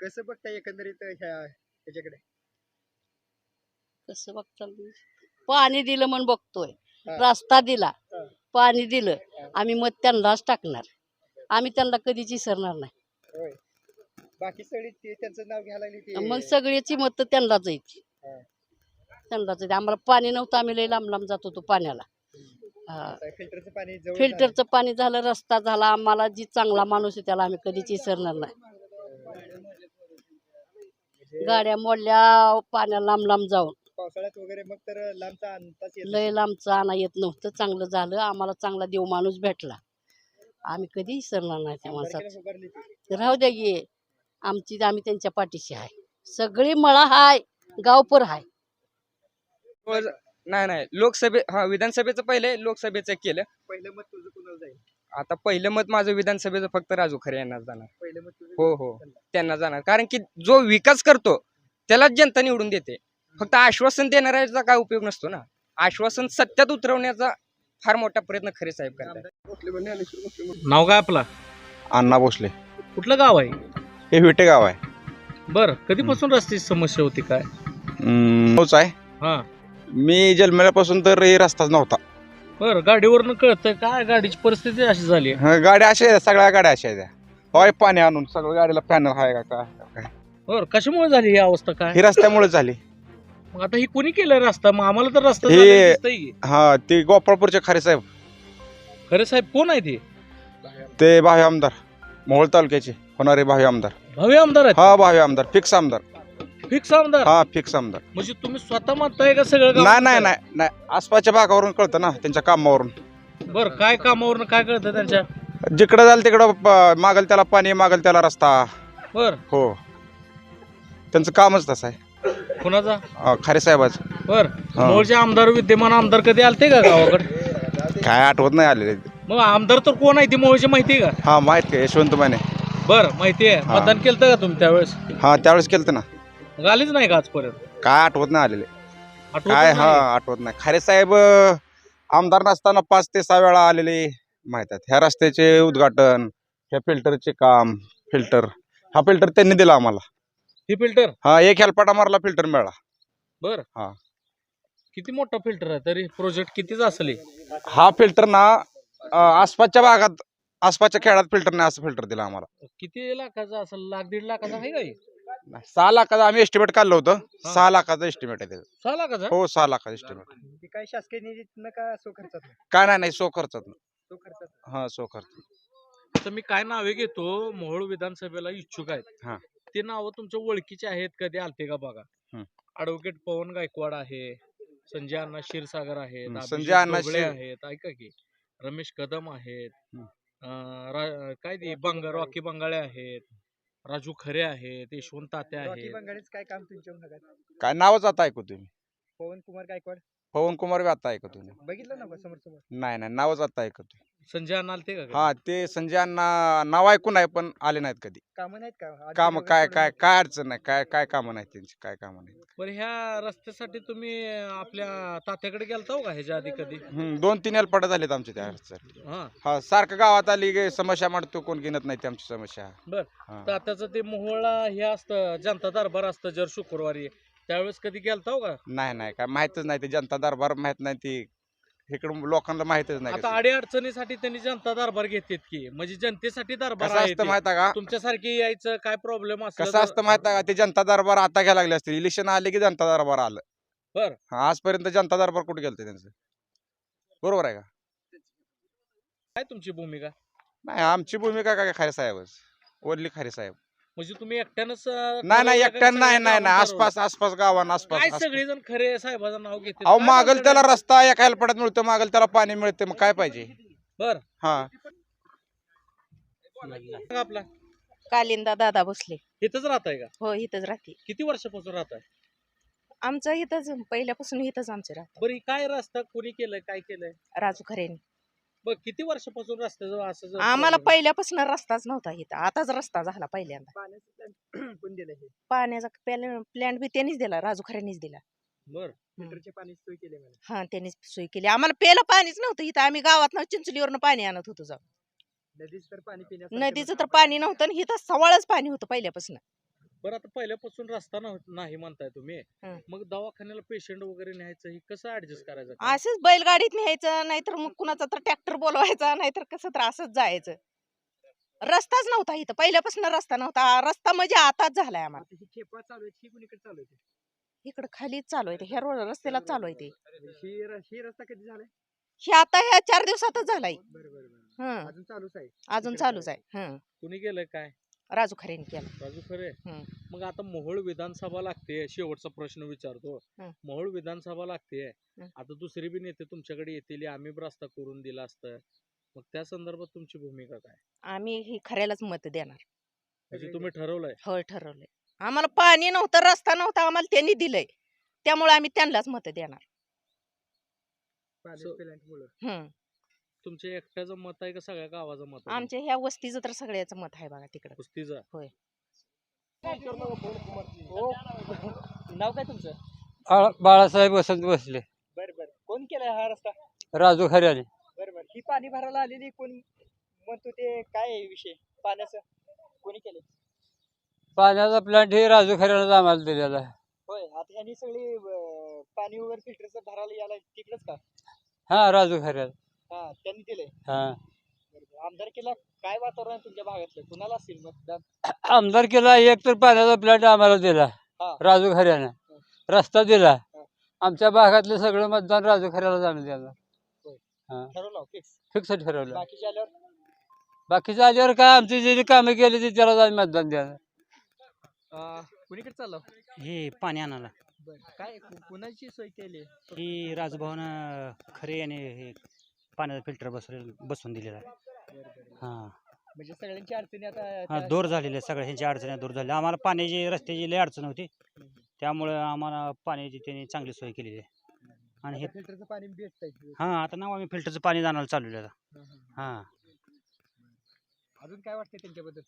कसं बघताय एकंदरीत ह्या ह्याच्याकडे? कसं तुम्ही? पाणी दिलं म्हणून बघतोय. रस्ता दिला. पाणी दिलं. आम्ही मत त्यांनाच टाकणार. आम्ही त्यांना कधीच विसरणार नाही. होय. बाकी सगळी ते त्यांचं नाव घ्यायला लागली ते. मग सगळ्याची मत त्यांनाच यायची हा. त्यांनाच यायची आम्हाला पाणी नव्हतं. आम्ही लई लांब लांब जात होतो पाण्याला. हा. फिल्टरचं पाणी जवळ फिल्टरचं पाणी झालं रस्ता झाला. आम्हाला जी चांगला माणूस आहे त्याला आम्ही कधीच विसरणार नाही. गाड्या मोडल्या पाण्या लांब लांब जाऊन. पावसाळ्यात वगैरे मग तर लांबचा येत लय लांबचं आणा येत नव्हतं चांगलं झालं आम्हाला चांगला देव माणूस भेटला. आम्ही कधी विसरणार नाही त्या माणसाचं. आमदारकीला उभारली ती. राहू द्या गे आमची आम्ही त्यांच्या पाठीशी आहे. सगळी मळा हाय गावपर हाय. नाही नाही लोकसभे हा विधानसभेचं पहिले लोकसभेचं केलं. पहिलं मत तुझं कुणाला जाईल? आता पहिलं मत माझं विधानसभेचं फक्त राजू खरे यांना जाणार. पहिलं मत तुझं हो हो. त्यांना. जाणार. कारण की जो विकास करतो त्यालाच जनता निवडून देते. फक्त आश्वासन देणाऱ्याचा काय उपयोग नसतो ना? आश्वासन सत्यात उतरवण्याचा फार मोठा प्रयत्न खरे साहेब करतात. नाव काय आपला? अण्णा भोसले. कुठलं गाव आहे? हे विटे गाव आहे. बर कधीपासून रस्त्याची समस्या होती काय? हम्म, तोच आहे. हा. मी जन्मल्यापासून तर हे रस्ताच नव्हता. बर गाडीवरनं कळतंय काय गाडीची परिस्थिती अशी झाली. हं, गाड्या अशा आहेत सगळ्या गाड्या अशा आहेत. होय पाणी आणून सगळ्या गाडीला पॅनल आहे का काय? काय बर कशामुळे झाली ही अवस्था काय? ही रस्त्यामुळे झाली. मग आता ही कोणी केलं रस्ता? मग आम्हाला तर रस्ता हे- झालेला दिसतंय. की. हा ते गोपाळपूरचे खारे साहेब. खरे साहेब कोण आहे ते? ते भावी आमदार मोहोळ तालुक्याचे होणारे भावी आमदार. भावी आमदार आहेत? हा भावी आमदार फिक्स आमदार. फिक्स आमदार? हा फिक्स आमदार. म्हणजे तुम्ही स्वतः म्हणताय का सगळं गाव नाही नाही? नाही नाही. आसपासच्या भागावरून कळतं ना त्यांच्या कामावरून. बर काय कामावरनं काय कळतं त्यांच्या? जिकडं जाईल तिकडं प- मागल त्याला पाणी मागल त्याला रस्ता. बर. हो. त्यांचं कामच तसं आहे. कुणाचा? अं, खारे साहेबाचं. बर. हा. मूळचे आमदार विद्यमान आमदार कधी आलते का गावाकडे? काय आठवत नाही आलेले. मग आमदार तर कोण आहे ती मूळची माहिती आहे का? हा माहीत का यशवंत माने बर माहिती आहे. हा. मतदान केलं का तुम्ही त्यावेळेस? हा त्यावेळेस केलं ना. मग आलीच नाही का आजपर्यंत? काय आठवत नाही आलेले. आठवतच काय हा नाही. आठवत नाही. खारे साहेब अं, आमदार नसताना पाच ते सहा वेळा आलेले माहीत आहेत. ह्या रस्त्याचे उद्घाटन ह्या फिल्टरचे काम फिल्टर. हा फिल्टर त्यांनी दिला आम्हाला. ही फिल्टर? हा एक हेलपाटा मारला फिल्टर मिळाला. बर. हा. किती मोठा फिल्टर आहे? तरी प्रोजेक्ट कितीच असेल? हे? फिल्टर ना अं, आसपासच्या भागात आसपासच्या खेळात फिल्टर नाही असं फिल्टर दिला आम्हाला. किती लाखाचा असेल? लाख दीड लाखाचा आहे का हे? नाही, सहा लाखाचं आम्ही एस्टिमेट काढलं होतं. हा. सहा लाखाचं एस्टिमेट आहे त्याचं. सहा लाखाचा? हो सहा लाखाचं एस्टिमेट ते काय शासकीय निधीतनं का सो खर्चात काय नाही नाही सो खर्चात सो खर्चात हा सो खर्च तर मी काय नावे घेतो मोहोळ विधानसभेला इच्छुक हा. आहेत ते नाव तुमच्या ओळखीचे आहेत कधी आलते का बघा. हम्म. ऍडव्होकेट पवन गायकवाड आहे संजय अण्णा क्षीरसागर आहेत हम्म, अभिजित संजय अण्णा ढोबळे क्षीर- आहेत ऐका की. रमेश कदम आहेत हम्म. अं, रा- काय ते बंग रॉकी बंगाळे आहेत. राजू खरे आहेत यशवंत तात्या आहेत. काय काम तुमच्या काय नावच आता ऐकू तुम्ही. पवन कुमार गायकवाड. पवन कुमार बी आता ऐकू तुम्ही बघितलं ना का समोर समोर नाही नाही नावच आता ऐकू तुम्ही संजय अण्णा आलते का कधी? हा ते संजय अण्णा नाव ऐकून आहे पण आले नाहीत कधी कामं नाहीत का अडचणी काम वगैरे काय काय? काय अडचण नाही काय काय कामं नाहीत त्यांची काय कामं नाही बरं ह्या रस्त्यासाठी तुम्ही आपल्या तात्याकडे गेलता हो का ह्याच्या आधी कधी हम्म, दोन तीन हेलपाटा झालेत आमच्या त्या रस्त्यासाठी. हा हा सारखं गावात आली की समस्या मांडतो कोण घेणत नाही ती आमची समस्या बर. हा. तात्याचं ते मोहोळला हे असतं जनता दरबार असतं जर शुक्रवारी त्यावेळेस कधी गेलता हो का? नाही नाही काय माहितच नाही. ते जनता दरबार माहीत नाही ती इकडं लोकांना माहितच नाही आता कसं. अडी अडचणीसाठी त्यांनी जनता दरबार घेतात की म्हणजे जनतेसाठी दरबार कसं आहे असतं ते. माहीत का? तुमच्यासारखी यायचं काय प्रॉब्लेम कसं असतं माहीत का? ते जनता दरबार आता घ्यायला लागले असतील. इलेक्शन आले की जनता दरबार आलं. बर. हा आजपर्यंत जनता दरबार कुठे गेलं त्यांचं? बरोबर आहे का? काय तुमची भूमिका? नाही आमची भूमिका काय खारे साहेबच. ओरली खारे साहेब. म्हणजे तुम्ही एकट्यानंच नाही नाही एकट्यानं नाही नाही नाही आसपास आसपास गावांना? आसपास काय आसपास. सगळेजण खरे साहेबाचं नाव घेते अहो मागल त्याला रस्ता एका हेलपाट्यात मिळतो मागल त्याला पाणी मिळते मग काय पाहिजे? बर. हा. आपला? कालिंदा दादा भोसले. इथंच राहत आहे का? हो इथंच राहते. किती वर्षापासून राहत आहे आमचं इथंच पहिल्यापासून इथंच आमचं राहत. बरं ही काय रस्ता कोणी केलंय काय केलंय? राजू खरेने. किती वर्षापासून रस्त्याचं असं जर आम्हाला पहिल्यापासून रस्ताच नव्हता इथं. आताच रस्ता झाला पहिल्यांदा. पाण्याचं दिलं हे? प्लॅन बी त्यांनीच दिला राजू खरेनेच दिला. बर. फिल्टरचे पाणी सोय केली मला हा त्यांनीच सोय केली. आम्हाला प्यायला पाणीच नव्हतं इथं. आम्ही गावात चिंचलीवरनं पाणी आणत होतो जाऊन. नदीचं तर पाणी नदीचं तर पाणी नव्हतं आणि इथं सवाळच पाणी होतं पहिल्यापासून. बरं आता पहिल्यापासून रस्ता नव्ह- नाही म्हणताय तुम्ही. हं. मग दवाखान्याला पेशंट वगैरे न्यायचं हे कसं ऍडजस्ट करायचं? असंच बैलगाडीत न्यायचं नाहीतर मग कुणाचा तर ट्रॅक्टर बोलवायचा नाहीतर कसं तर असंच जायचं. रस्ताच नव्हता इथं पहिल्यापासून रस्ता नव्हता. रस्ता म्हणजे आताच झालाय आम्हाला. आता ही खेपा चालू आहे ही कुणीकडे चालू आहे इकडं खाली चालू आहे ह्या रोड रस्त्याला चालू आहे ते ही. र- ही रस्ता कधी झालाय? हे आता ह्या चार दिवसातच झालाय. बरं बरं बरं. हं. अजून चालूच आहे. अजून इकडे चालूच चालू आहे. हं. कुणी गेलंय काय? राजू खरेने केलं. राजू खरे? हं. मग आता मोहोळ विधानसभा लागते शेवटचा प्रश्न विचारतो. हं. मोहोळ विधानसभा लागते हं. आता दुसरी बी नेते तुमच्याकडे येतील आम्ही बी रस्ता करून दिला असतं. मग त्या संदर्भात तुमची भूमिका काय? आम्ही ही खऱ्यालाच मत देणार. म्हणजे तुम्ही ठरवलंय? होय ठरवलंय. आम्हाला पाणी नव्हतं रस्ता नव्हता आम्हाला त्यांनी दिलंय. त्यामुळे आम्ही त्यांनाच मत देणार. So- हं तुमच्या एकट्याचं मत आहे का सगळ्या गावाचं मत आहे आमच्या ह्या वस्तीचं तर सगळ्याचं मत आहे बघा तिकडं. कुस्तीचं होय. हो. नाव काय तुमचं? आ- बाळासाहेब वसंत बसले. बरं बरं. कोण केलाय हा रस्ता? राजू खऱ्याने बरं बरं. ही पाणी भरायला आलेली कोण म्हणतो ते काय आहे विषय? पाण्याचं? कोणी केलं पाण्याचा प्लांट हे राजू खऱ्यानेच आम्हाला दिलेला आहे. होय आता ह्यांनी सगळी अं, पाणी वगैरे फिल्टरचं भरायला यायला तिकडच का? हा राजू खऱ्याने हा त्यांनी हा. बरोबर. आमदार केला काय वातावरण आहे तुमच्या भागातलं? कुणाला असेल मतदान? आमदार केला एक तर पाण्याचा प्लांट आम्हाला दिला. हा. राजू खऱ्याने. रस्ता दिला. आमच्या भागातलं सगळं मतदान राजू खऱ्याला जाणून द्यायला ठरवलं फिक्स फिक्स ठरवलं. बाकीच्या आल्यावर? बाकीचं आल्यावर काय आमची जे जे कामं केली ती त्याला जाऊन मतदान द्यायला. अं, कुणीकडे चाललो हे पाणी आणायला. बरं. काय कु- कुणाची सोय केली? ही राजभवन खरे हे पाण्याचा फिल्टर बसवले बसवून दिलेला आहे. हां. म्हणजे सगळ्यांची अडचणी आता हां त्या- दूर झालेले सगळ्या ह्यांच्या अडचणी दूर झाल्या. आम्हाला पाण्याची रस्त्याची लय अडचण होती. त्यामुळं आम्हाला पाण्याची त्यांनी चांगली सोय केलेली आहे. आणि हे आता फिल्टरचं पाणी भेटतंय. हां आता ना आम्ही फिल्टरचं पाणी आणायला चालू आहे हा, हा. हां. अजून काय वाटतं त्यांच्याबद्दल?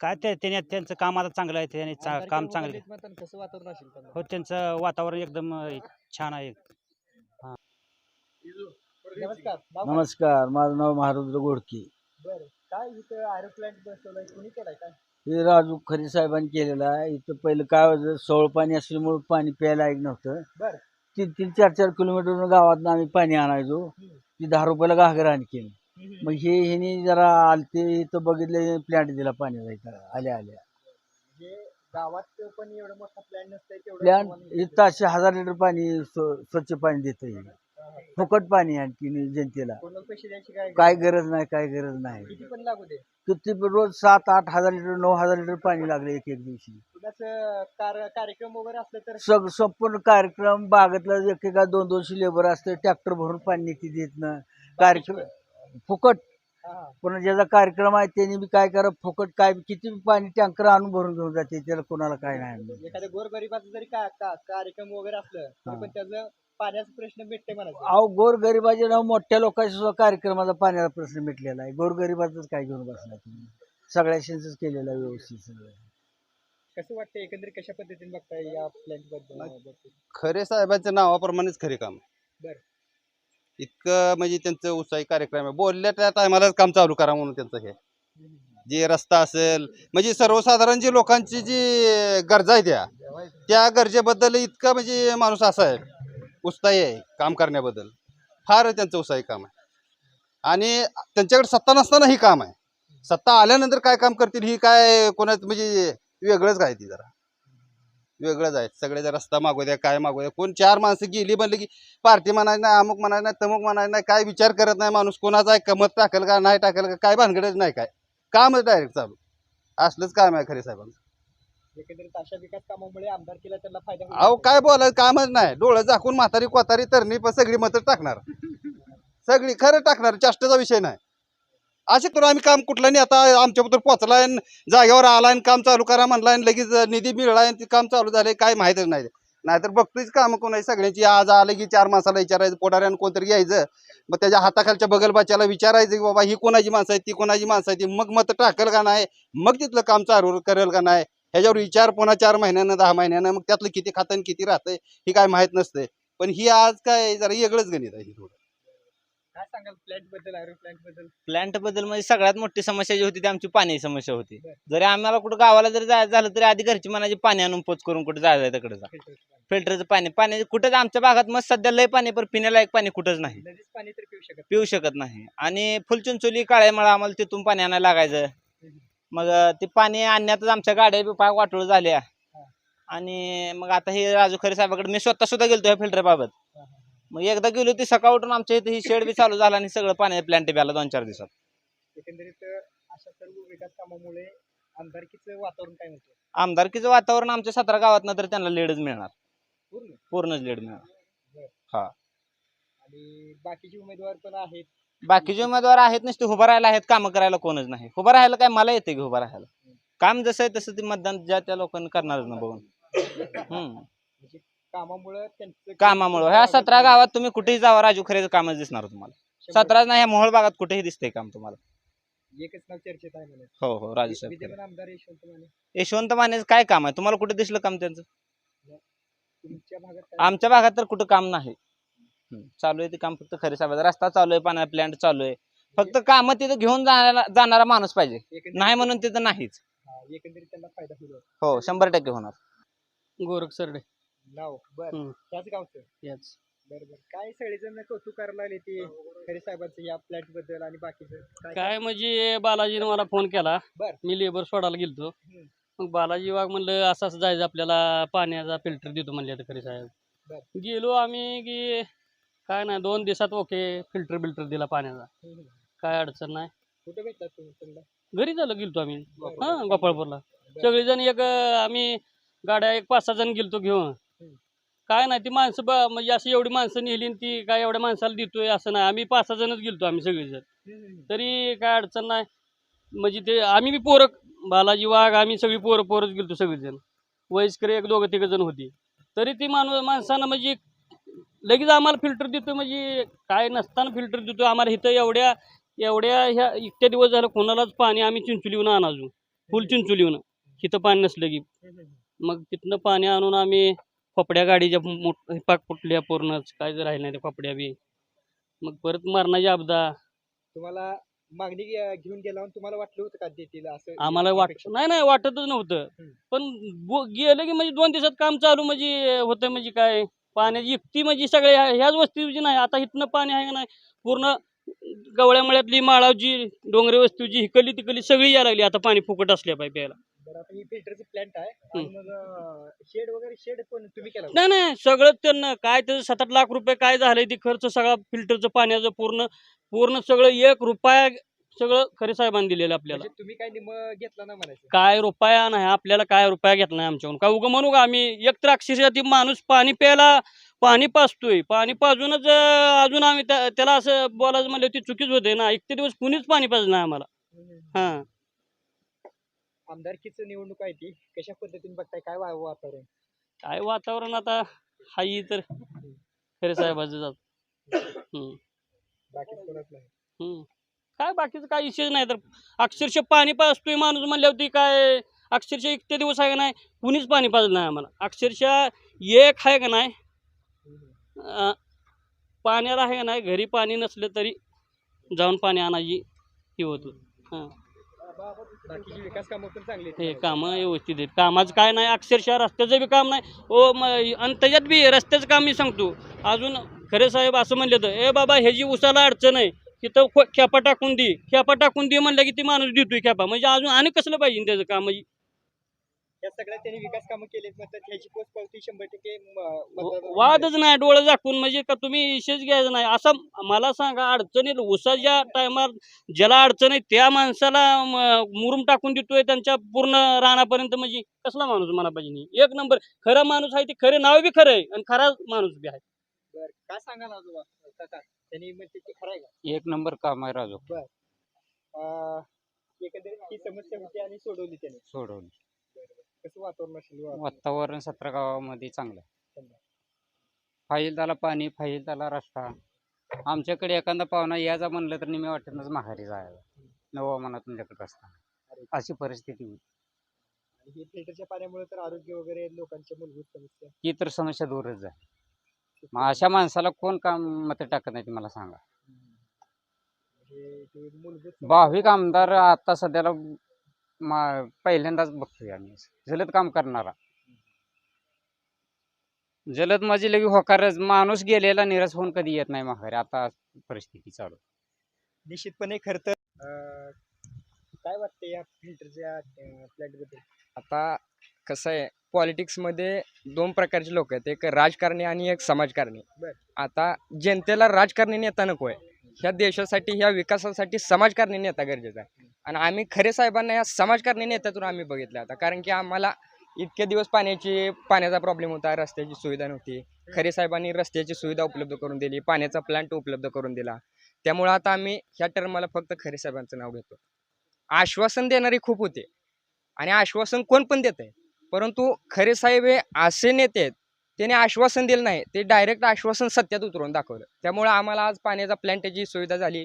काय ते त्यांनी त्यांचं काम आता चांगलं आहे त्यांनी चा काम चांगलं म्हणताना कसं वातावरण असेल त्यांना? हो त्यांचं वातावरण एकदम अं, छान आहे. नमस्कार. नाव काय? नमस्कार. माझं नाव महारुद्र गोडके. बरं. काय इथं आयरो प्लांट बसवलाय? कुणी केलाय काय? हे राजू खरे साहेबांनी केलेलं आहे. इथं पहिलं काय होतं सोळ पाणी असल्यामुळे पाणी प्यायला ऐक नव्हतं. बरं. तीन तीन चार चार किलोमीटर गावात आम्ही पाणी आणायचो. ती दहा रुपयाला घागर आणखीन मग हे ह्यानी जरा आलते इथं बघितले प्लॅन्ट दिला पाण्याचा इथं आल्या आल्या. म्हणजे गावात पण एवढं मोठा प्लॅन नसतंय तेवढं प्लॅन्ट तुम्हाला इथं असे हजार लिटर पाणी स्व- स्वच्छ पाणी देतं फुकट पाणी आणखी जनतेला. कोणाला पैसे द्यायची काय? काय गरज नाही काय गरज नाही. किती पण लागू दे. किती पण रोज सात आठ हजार लिटर नऊ हजार लिटर पाणी लागले एक एक दिवशी. कार कार्यक्रम वगैरे असलं तर? सग संपूर्ण कार्यक्रम बागेतला एकेका दोन दोनशे लेबर असते ट्रॅक्टर भरून पाणी निघते देत ना कार्यक्रम फुकट. हा, हा. पण ज्याचा कार्यक्रम आहे त्यांनी बी काय करा फुकट काय किती पाणी टँकर आणून भरून घेऊन जाते त्याला कोणाला काय नाही. एखाद्या गोरगरिबाचं जरी का का- कार्यक्रम वगैरे असलं तर हा. पण त्याचं पाण्याचा प्रश्न भेटते म्हणायचं. अहो गोरगरिबाच्या नाव मोठ्या लोकांच्या सुद्धा कार्यक्रमाचा पाण्याचा प्रश्न मिटलेला आहे. गोरगरिबाचंच काय घेऊन बसला तुम्ही? सगळ्याशीच केलेलं आहे व्यवस्थित सगळं. कसं वाटतं एकंदरीत कशा पद्धतीने बघताय या प्लॅनबद्दल? खरे साहेबांच्या नावाप्रमाणेच खरे काम आहे. बरं. इतकं म्हणजे त्यांचं उत्साही कार्यक्रम आहे. बोलल्या त्या टायमालाच काम चालू करा म्हणून त्यांचं हे. जे रस्ता असेल म्हणजे सर्वसाधारण जी लोकांची जी गरजा आहे त्या त्या गरजेबद्दल इतकं म्हणजे माणूस असा आहे. उत्साही आहे काम करण्याबद्दल. फार त्यांचं उत्साही काम आहे. आणि त्यांच्याकडे सत्ता नसताना ही काम आहे. सत्ता आल्यानंतर काय काम करतील ही काय कोणाच म्हणजे वेगळंच आहे ती जरा. वेगळंच आहे. सगळे जर रस्ता मागू द्या काय मागू द्या. कोण चार माणसं गेली म्हणले की पार्टी म्हणायचं नाही अमुक म्हणायचं नाही तमुक म्हणायचं नाही काय विचार करत नाही माणूस. कोणाचा आहे कमत टाकेल का नाही टाकेल का काय भानगडच नाही काय. कामच डायरेक्ट चालू. असलंच काम आहे खरे साहेबांचं. एकंदरीत अशा विकास कामामुळे त्यांना फायदा होईल. अहो काय बोलायचं कामच नाही. डोळं झाकून म्हातारी कोतारी तरणी पण सगळी मतं टाकणार. सगळी खरं टाकणार चेष्टाचा विषय नाही. असे करून आम्ही काम कुठलं नाही. आता आमच्याबद्दल पोचलाय न जागेवर आलाय न काम चालू करा म्हणलाय न लगेच निधी मिळालाय न ते काम चालू झालंय काय माहितच नाही. नाहीतर बघतोयच काम कोणाची सगळ्यांची. आज आलं की चार माणसाला विचारायचं पोटाऱ्यानं कोणतरी घ्यायचं मग त्याच्या हाताखालच्या बगलबाच्याला विचारायचं की बाबा ही कोणाची माणसं आहे ती कोणाची माणसं आहे ती मग मत टाकल का नाही? मग तिथलं काम चालू करेल का नाही? ह्याच्यावर विचार पुन्हा चार महिन्यानं दहा महिन्यानं मग त्यातलं किती खातं आणि किती राहतंय ही काय माहीत नसतंय. पण ही आज काय जरा वेगळंच गणित आहे ही थोडं. काय सांगाल प्लॅन्टबद्दल प्लॅन्टबद्दल? प्लांटबद्दल म्हणजे सगळ्यात मोठी समस्या जी होती ती आमची पाण्याची समस्या होती. बर. जरी आम्हाला कुठं गावाला जरी जायचं झालं तरी आधी घरची म्हणायची पाणी आणून पोच करून कुठे जायचं तिकडे जा फिल्टरचं पाणी. फिल्टरचं पाणी. पाणी कुठंच आमच्या भागात मग सध्या लय पाणी पण पिण्यालायक पाणी कुठंच नाही. नदीच पाणी तर पिऊ शकत पिऊ शकत नाही. आणि फुलचिंचोली काळ्यामळा आम्हाला तिथून पाणी आणायला लागायचं. मग ते पाणी आणण्यातच आमच्या गाड्या बी पाक वाटोळ झाल्या. आणि मग आता हे राजू खरे साहेबाकडे मी स्वतः सुद्धा गेलतो ह्या फिल्टर बाबत. मग एकदा गेलो ती सकाळ उठून आमच्या इथे ही शेड बी चालू झाला आणि सगळं पाण्याचं प्लांट बी आला दोन चार दिवसात. एकंदरीत अशा सर्व विकास कामामुळे आमदारकीचं वातावरण काय म्हणतो आमदारकीचं वातावरण आमच्या सतरा गावात तर त्यांना लीडच मिळणार. पूर्ण? पूर्णच लीड मिळणार. आणि बाकीचे उमेदवार पण आहेत. बाकीचे उमेदवार आहेत नसते उभं राहायला आहेत कामं करायला कोणच नाही. उभं राहायला काय मला येते की उभं राहायला? काम जसं आहे तसं ते मतदान ज्या त्या लोकांनी करणारच ना बघून. हम्म. कामामुळे त्यांचं कामामुळं. ह्या सतरा गावात तुम्ही कुठेही जावा राजू खरेच कामच दिसणार तुम्हाला. शंभर- सतरा नाही ह्या मोहोळ भागात कुठेही दिसतंय काम तुम्हाला. एकच नाव चर्चेत आहे म्हणे. हो हो राजू साहेब खरे. विद्यमान आमदार यशवंत माने. यशवंत मानेचं काय काम आहे? तुम्हाला कुठे दिसलं काम त्यांचं? तुमच्या भागात काय? आमच्या भागात तर कुठं काम नाही. चालू आहे ते काम फक्त खरे साहेब. रस्ता चालू आहे पाण्या प्लॅन्ट चालू आहे. फक्त काम तिथं घेऊन जाणारा जाणारा माणूस पाहिजे. एकंदरीत नाही म्हणून तिथं नाहीच. हा, एकंदरीत त्यांना फायदा होईल हो शंभर टक्के होणार. गोरख सरडे. नाव बर. हम्म. त्याच गावचं याच. बरं बरं. काय सगळेजण कौतुक करायला लागले ते खरे साहेबांचं या फ्लॅटबद्दल आणि बाकीचं? काय काय म्हणजे बालाजीने मला फोन केला. बर. मी लेबर सोडायला गेलतो. हम्म. मग बालाजी वाघ म्हणलं असं असं जायचं आपल्याला पाण्याचा फिल्टर देतो म्हणले आता खरे बर. साहेब गेलो आम्ही की काय नाही दोन दिवसात ओके फिल्टर बिल्टर दिला पाण्याचा. काय अडचण नाही. कुठे भेटतात तुम्ही त्यांना घरी झालं गेलतो आम्ही. हा गोपाळपूरला. सगळेजण एक अं, आम्ही गाड्या एक पाच सहा जण गेलतो घेऊन. काय नाही ती माणसं ब- म्हणजे अशी एवढी माणसं नेली आणि ती काय एवढ्या माणसाला देतोय असं नाही. आम्ही पाच सहा जणच गेलतो आम्ही सगळेजण. तरी काय अडचण नाही. म्हणजे ते आम्ही बी पोरं बालाजी वाघ आम्ही सगळी पोरं पोरच गेलतो सगळेजण. वयस्कर एक दोघं तिघ जण होती. तरी ती माणूस माणसानं म्हणजे लगेच आम्हाला फिल्टर देतो म्हणजे काय नसताना फिल्टर देतो आम्हाला इथं एवढ्या एवढ्या ह्या इतक्या दिवस झालं कोणालाच पाणी आम्ही चिंचोलीहून आणाजू फुल चिंचोलीहून. इथं पाणी नसलं की. मग तिथनं पाणी आणून आम्ही खोपड्या गाडीच्या मोठ पाक फुटल्या पूर्णच. काय जर राहिलं नाही त्या खोपड्या बी. मग परत मरणाची अपदा तुम्हाला मागणी घेऊन गेला तुम्हाला वाटलं होतं का देतील असं? आम्हाला वाट? नाही नाही वाटतच नव्हतं. पण गेलं की म्हणजे दोन दिवसात काम चालू म्हणजे होतं म्हणजे काय? पाण्याची युक्ती म्हणजे सगळ्या ह्या- ह्याच वस्तीची नाही. आता इथनं पाणी आहे का नाही? पूर्ण गवळ्यामळ्यातली माळावची डोंगरे वस्तीची हिकली तिकली सगळी यायला लागली. आता पाणी फुकट असल्या पाहिजे प्यायला. बरं आता ही फिल्टरचं प्लांट आहे. आणि मग शेड वगैरे शेड कोण तुम्ही केला नाही नाही सगळं त्यांना. काय त्याचं सात आठ लाख रुपये काय झालंय ते खर्च सगळा फिल्टरचं पाण्याचं पूर्ण पूर्ण सगळं एक रुपया सगळं खरे साहेबांनी दिलेलं आपल्याला. म्हणजे तुम्ही काय निम घेतला ना म्हणायचं? काय रुपया नाही आपल्याला काय रुपया घेतला नाही आमच्याकडून? काय उगं म्हणू का आम्ही एक तर अक्षरशः ती माणूस पाणी प्यायला पाणी पाजतोय. पाणी पाजूनच अं, अजून आम्ही त्या- त्याला असं बोलायचं म्हणलं ती चुकीच होते ना इतके दिवस कुणीच पाणी पाजलं नाही आम्हाला. हा. आमदारकीचं निवडणूक आहे ती. कशा पद्धतीने बघताय? काय वा- वातावरण? काय वातावरण आता? हाई तर खरे साहेबाचं जात. हम्म. बाकी कोणाच नाही हम्म. काय बाकीचं काय विषय नाही तर अक्षरशः पाणी पाजतोय माणूस म्हणल्यावरती काय अक्षरशः इतके दिवस आहे का नाही? कुणीच पाणी पाजलं नाही आम्हाला. अक्षरशः एक आहे का नाही? पाण्याला आहे का नाही? घरी पाणी नसलं तरी जाऊन पाणी आणायची ही होत. हां. हे. कामं व्यवस्थित आहेत. कामाचं काय नाही. अक्षरशः रस्त्याचं बी काम नाही. ओ म आणि त्याच्यात बी रस्त्याचं काम मी सांगतो. अजून खरे साहेब असं म्हणले तर ए बाबा ह्याची उसाला अडचण आहे. तिथं खो- खेपा टाकून दे खेपा टाकून दे म्हणलं की ती माणूस देतोय खेपा. म्हणजे अजून आणि कसलं पाहिजे त्याचं काम? म्हणजे या सगळ्या त्यांनी विकास कामं केलेत ह्याची पोच पावती शंभर टक्के म- वादच नाही डोळं झाकून म्हणजे का तुम्ही विशेष घ्यायचं नाही. असं मला सांगा अडचणीत उसाच्या टायमात ज्याला अडचण आहे त्या माणसाला म- मुरुम टाकून देतोय त्यांच्या पूर्ण रानापर्यंत म्हणजे कसला माणूस म्हणा पाहिजे? नाही. एक नंबर खरा माणूस आहे ते खरे नाव बी खरं आहे आणि खरा माणूस बी आहे. बरं काय सांगा ना आजोबा काका त्यांनी ते खरं आहे का? एक नंबर काम आहे राजू. अं, एकंदरीत ही समस्या होती आणि सोडवली त्याने. सोडवून कसं वातावरण असेल वातावरण? सतरा गावामध्ये चांगलं. फाईल त्याला पाणी फाईल त्याला रस्ता. आमच्याकडे एखादा पाहुणा यायचा म्हणलं तर मी वाटतच माघारी जायला. नवा मनात तुमच्याकडे रस्ता अशी परिस्थिती होती. आणि हे फिल्टरच्या पाण्यामुळे तर आरोग्य वगैरे लोकांच्या मूलभूत समस्या. ही तर समस्या दूरच आहे मग अशा माणसाला कोण काम मत टाकत नाही ते मला सांगा. मूलभूत भाविक आमदार आता सध्याला मा- पहिल्यांदाच बघतोय आम्ही. जलद काम करणारा. जलद म्हणजे लगे होकारच माणूस गेलेला निरस होऊन कधी येत नाही माघारी. आता परिस्थिती चालू. निश्चितपणे खर तर अं, काय वाटतं या फिल्टरच्या बद्दल? आता कसं आहे पॉलिटिक्समध्ये दोन प्रकारचे लोक आहेत. एक राजकारणी आणि एक समाजकारणी. बर. आता जनतेला राजकारणी नेता नको आहे. ह्या देशासाठी ह्या विकासासाठी समाजकारणी नेता गरजेचा आहे. आणि आम्ही खरे साहेबांना या समाजकारणी नेत्यातून आम्ही बघितलं आता. कारण की आम्हाला इतके दिवस पाण्याची पाण्याचा प्रॉब्लेम होता रस्त्याची सुविधा नव्हती. खरे साहेबांनी रस्त्याची सुविधा उपलब्ध करून दिली पाण्याचा प्लांट उपलब्ध करून दिला. त्यामुळे आता आम्ही ह्या टर्माला फक्त खरे साहेबांचं नाव घेतो. आश्वासन देणारे खूप होते. आणि आश्वासन कोण पण देत आहे परंतु खरे साहेब हे असे नेते आहेत त्याने आश्वासन दिलं नाही. ते डायरेक्ट आश्वासन सत्यात उतरवून दाखवलं. त्यामुळे आम्हाला आज पाण्याचा प्लॅन्टची सुविधा झाली.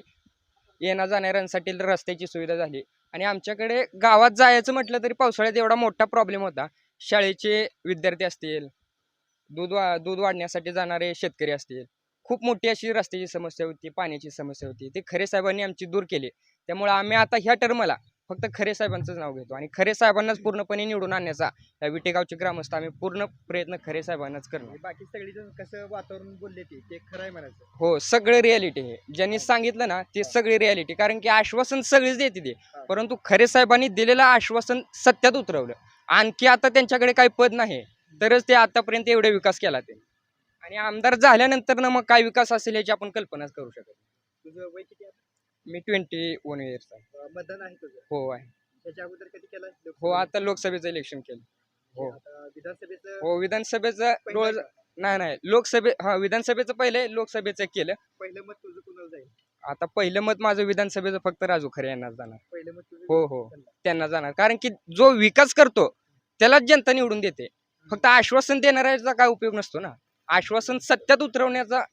येण्या जाणाऱ्यांसाठी रस्त्याची सुविधा झाली. आणि आमच्याकडे गावात जायचं म्हटलं तरी पावसाळ्यात एवढा मोठा प्रॉब्लेम होता. शाळेचे विद्यार्थी असतील दूध वा दूध वाढण्यासाठी जाणारे शेतकरी असतील खूप मोठी अशी रस्त्याची समस्या होती पाण्याची समस्या होती. ते खरे साहेबांनी आमची दूर केली. त्यामुळे आम्ही आता ह्या टर्मला फक्त खरे साहेबांचंच नाव घेतो. आणि खरे साहेबांनाच पूर्णपणे निवडून आणण्याचा या विटेगावचे ग्रामस्थ आम्ही पूर्ण प्रयत्न खरे साहेबांनाच करणार. बाकी सगळेजण कसं वातावरण बोलले ते ते खरं आहे म्हणायचं. हो सगळं रियालिटी हे ज्यांनी सांगितलं ना ते सगळी रियालिटी कारण की आश्वासन सगळीच देते ते. परंतु खरे साहेबांनी दिलेलं आश्वासन सत्यात उतरवलं. आणखी आता त्यांच्याकडे काही पद नाही. तरच ते आतापर्यंत एवढे विकास केला ते. आणि आमदार झाल्यानंतर ना मग काय विकास असेल याची आपण कल्पनाच करू शकत तुझं वय किती? मी ट्वेंटी वन इयर्स आहे. अं, मतदान आहे तुझं? हो आहे. त्याच्या अगोदर कधी केलं? हो आता लोकसभेचं इलेक्शन केलं. हो. आता विधानसभेचं हो विधानसभेचं डोळ पहिलं नाही नाही. लोकसभे हा विधानसभेचं पहिले लोकसभेचं केलं. पहिलं मत तुझं कुणाला जाईल? आता पहिलं मत माझं विधानसभेचं फक्त राजू खरे यांना जाणार. पहिलं मत तुझं हो हो. त्यांना जाणार. कारण की जो विकास करतो त्यालाच जनता निवडून देते. फक्त आश्वासन देणाऱ्याचा काय उपयोग नसतो ना? आश्वासन सत्यात उतरवण्याचा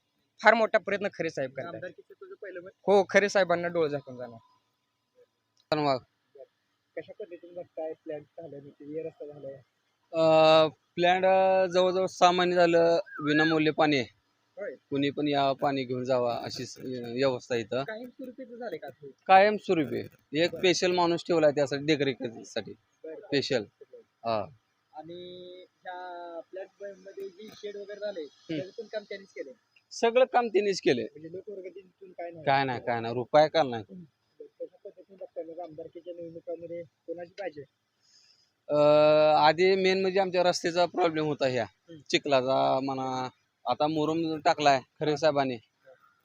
फार मोठा प्रयत्न खरे साहेब करतात. आमदारकीचं पहिलं मत हो खरे साहेबांना डोळ झाकून जाणार. कशा पद्धतीने बघताय प्लॅन झालं रस्ता झालाय. प्लॅन्ट जवळजवळ सहा महिने झालं विनामूल्य पाणी आहे. कुणी पण या पाणी घेऊन जावा अशी स- व्यवस्था इथं. काही स्वरूपीचं झालंय का ते? कायम स्वरूपी. आहे. एक स्पेशल माणूस ठेवला त्यासाठी देखरेखीसाठी बरं. स्पेशल हा. आणि ह्या फ्लॅटमध्ये जी शेड वगैरे झाले त्याचं पण काम त्यांनीच केलंय? सगळं काम त्यांनीच केले. म्हणजे काय नाही. काय नाही काय नाही. रुपया काल नाही. कशा पद्धतीने बघताय मग आमदारकीच्या निवडणुकामध्ये कोणाची पाहिजे? अं, आधी मेन म्हणजे आमच्या रस्त्याचा प्रॉब्लेम होता ह्या. चिखलाचा म्हणा आता मुरुम टाकलाय खरे साहेबांनी.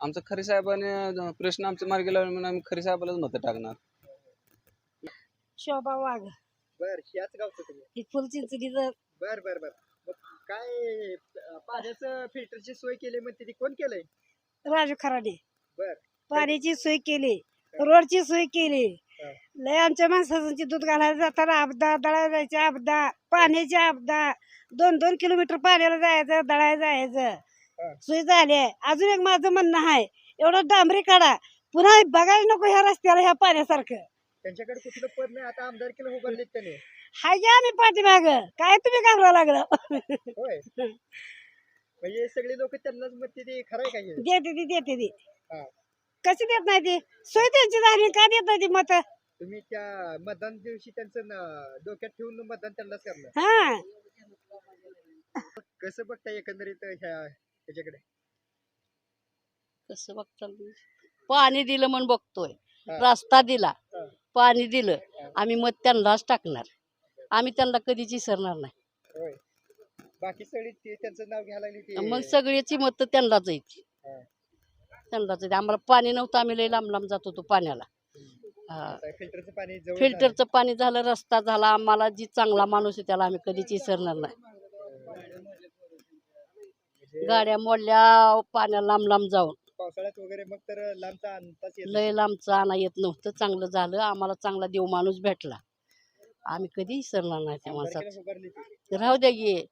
आमचं खरे साहेबांनी प्रश्न आमच्या मार्गी लावले म्हणून आम्ही खरे साहेबालाच मतं टाकणार. शोभा वाघ. बर याच गावचं तुम्ही? ही फुलचिंचणीचं बर बर बर. मग काय पाण्याचं फिल्टरची सोय केली म्हणते ती कोण केलंय? राजू खराडे. बर. पाण्याची सोय केली रोडची सोय केली. लय आमच्या माणसाची दूध घालायला जाताना अपदा दळायला जायचे अपदा पाण्याची अपदा दोन दोन किलोमीटर पाण्याला जायचं दळायला जायचं. सोय झाली आहे. अजून एक माझं म्हणणं आहे एवढं डांबरी काढा. पुन्हा बघायला नको ह्या रस्त्याला ह्या पाण्यासारखं. त्यांच्याकडे कुठलं पद नाही. आता आमदारकीला उभारलेत त्याने. हाय घ्या आम्ही पाठीमाग? काय तुम्ही घालवा लागलं? होय. म्हणजे सगळे लोक त्यांनाच मत ते खरं आहे का हे? देते ती देते ती. हा. कशी देत नाही ती? सोय त्यांची झाली का देत नाही ती मत? तुम्ही त्या मतदान दिवशी त्यांचं न- डोक्यात ठेवून मतदान त्यांनाच करणार. हा. कसं बघताय एकंदरीत ह्या ह्याच्याकडे? कसं बघता पाणी दिलं म्हणून बघतोय. हा. रस्ता दिला. हा. पाणी दिलं. आम्ही मत त्यांनाच टाकणार. आम्ही त्यांना कधीच विसरणार नाही. होय. बाकी सगळी ते त्यांचं नाव घ्यायला लागली ते मग सगळ्याची मत त्यांनाच येते हा. त्यांनाच येते आम्हाला पाणी नव्हतं. आम्ही लई लांब लांब जात होतो पाण्याला. हा. फिल्टरचं पाणी जवळ फिल्टरचं पाणी झालं रस्ता झाला. आम्हाला जी चांगला माणूस आहे त्याला आम्ही कधीच विसरणार नाही. गाड्या मोडल्या पाण्या लांब लांब जाऊन. पावसाळ्यात वगैरे मग तर लांबचा अंदाज येत लय लांबचं आणा येत नव्हतं. चांगलं झालं. आम्हाला चांगला देव माणूस भेटला. आम्ही कधी विसरणार नाही त्या माणसाचं. आमदारकीला उभारली ती. राहू द्या गे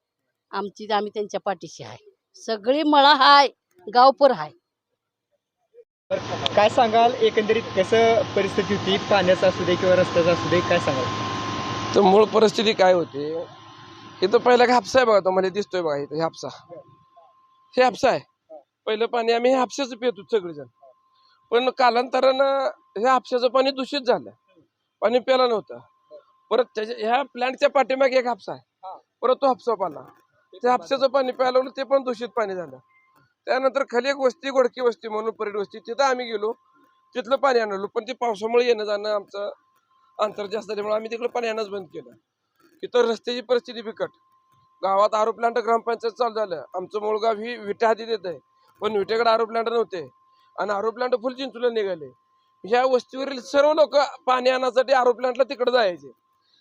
आमची आम्ही त्यांच्या पाठीशी आहे. सगळी मळा हाय गावपर हाय. काय सांगाल एकंदरीत कसं परिस्थिती होती? पाण्याचं असू दे किंवा रस्त्याचं असू दे काय सांगाल? तर मूळ परिस्थिती काय होती? इथं पहिला हापसा आहे बघा तो मला दिसतोय बघा इथं हे हापसा. हे हापसा आहे. पहिलं पाणी आम्ही हे हापशाच पितो सगळेजण. पण कालांतरानं ह्या हापशाचं पाणी दूषित झालं. पाणी प्यायला नव्हतं. परत त्याच्या ह्या प्लॅन्टच्या पाठीमागे एक हापसा आहे. परत तो हापसा पाला त्या हापशाचं पाणी प्यायला ते पण दूषित पाणी झालं. त्यानंतर खाली एक वस्ती गोडकी वस्ती म्हणून परेड वस्ती तिथं आम्ही गेलो. तिथलं पाणी आणलो पण ते पावसामुळे येणं जाणं आमचं अंतर जास्त झाल्यामुळे आम्ही तिकडं पाणी आणच बंद केलं. इथं रस्त्याची परिस्थिती बिकट. गावात आरो प्लांट ग्रामपंचायत चालू झालं. आमचं मूळ गाव ही विटा हाती देत आहे. पण विट्याकडे आरो प्लांट नव्हते. आणि आरो प्लांट फुल चिंचुला निघाले. ह्या वस्तीवरील सर्व लोक पाणी आणण्यासाठी आरो प्लांटला तिकडे जायचे.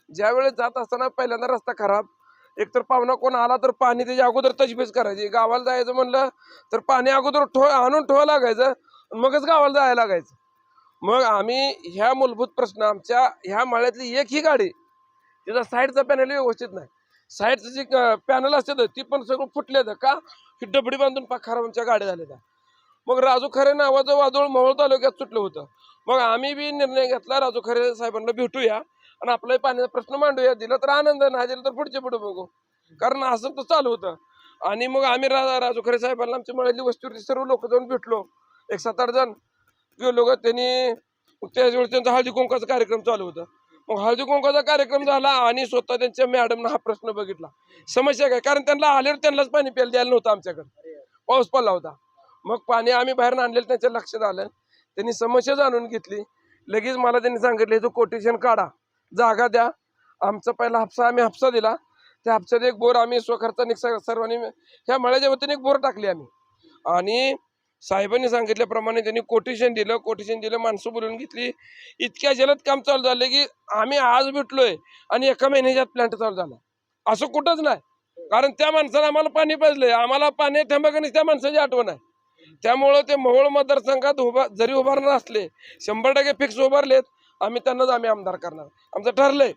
ज्यावेळेस जात असताना पहिल्यांदा रस्ता खराब एकतर पाहुणा कोण आला तर पाणी त्याच्या अगोदर तजबीज करायची. गावाला जायचं म्हणलं तर पाणी अगोदर ठो आणून ठेवा लागायचं मगच गावाला जायला लागायचं. मग आम्ही ह्या मूलभूत प्रश्न आमच्या ह्या माळ्यातली एक ही गाडी तिचा साईडचा पॅनल व्यवस्थित नाही. साईडचं जी पॅनल असते ती पण सगळं फुटले का ही डबडी बांधून पा खराब आमच्या गाड्या झाल्या मग राजू खरे नावाचं वादळ मोहोळ तालुक्यात सुटलं होतं. मग आम्ही बी निर्णय घेतला राजू खरे साहेबांना भेटूया. आणि आपलाही पाण्याचा प्रश्न मांडूया. दिला तर आनंद नाही दिला तर पुढचे पुढे बघू. कारण असं तर चालू होतं. आणि मग आम्ही रा राजू खरे साहेबांना आमच्या मळ्यातली वस्तीवरती सर्व लोक जाऊन भेटलो. एक सात आठ जण गेलो ग. त्यांनी त्याचवेळी त्यांचा हळदी कुंकाचा कार्यक्रम चालू होता. मग हळदी कुंकाचा कार्यक्रम झाला आणि स्वतः त्यांच्या मॅडमनं हा प्रश्न बघितला. समस्या काय? कारण त्यांना आल्यावर त्यांनाच पाणी प्यायला द्यायला नव्हतं आमच्याकडे. पाऊस पडला होता. मग पाणी आम्ही बाहेर आणलेलं त्यांच्या लक्षात आलं. त्यांनी समस्या जाणून घेतली. लगेच मला त्यांनी सांगितलं जो कोटेशन काढा. जागा द्या. आमचा पहिला हापसा आम्ही हापसा दिला. त्या हापसात एक बोर आम्ही स्वखर्चाने स- सर्वांनी ह्या मळ्याच्या वतीने एक बोर टाकली आम्ही. आणि साहेबांनी सांगितल्याप्रमाणे त्यांनी कोटेशन दिलं कोटेशन दिलं माणसं बोलून घेतली. इतक्या जलद काम चालू झालं की आम्ही आज भेटलोय आणि एका महिन्याच्यात प्लांट चालू झाला. असं कुठंच नाही. कारण त्या माणसाला आम्हाला पाणी पाजलंय. आम्हाला पाणी थेंबाकणीच त्या माणसाची आठवण आहे. त्यामुळं ते मोहोळ मतदारसंघात उभा जरी उभारणार असले शंभर टक्के फिक्स उभारलेत. आम्ही त्यांनाच आम्ही आमदार करणार. आमचं ठरलंय.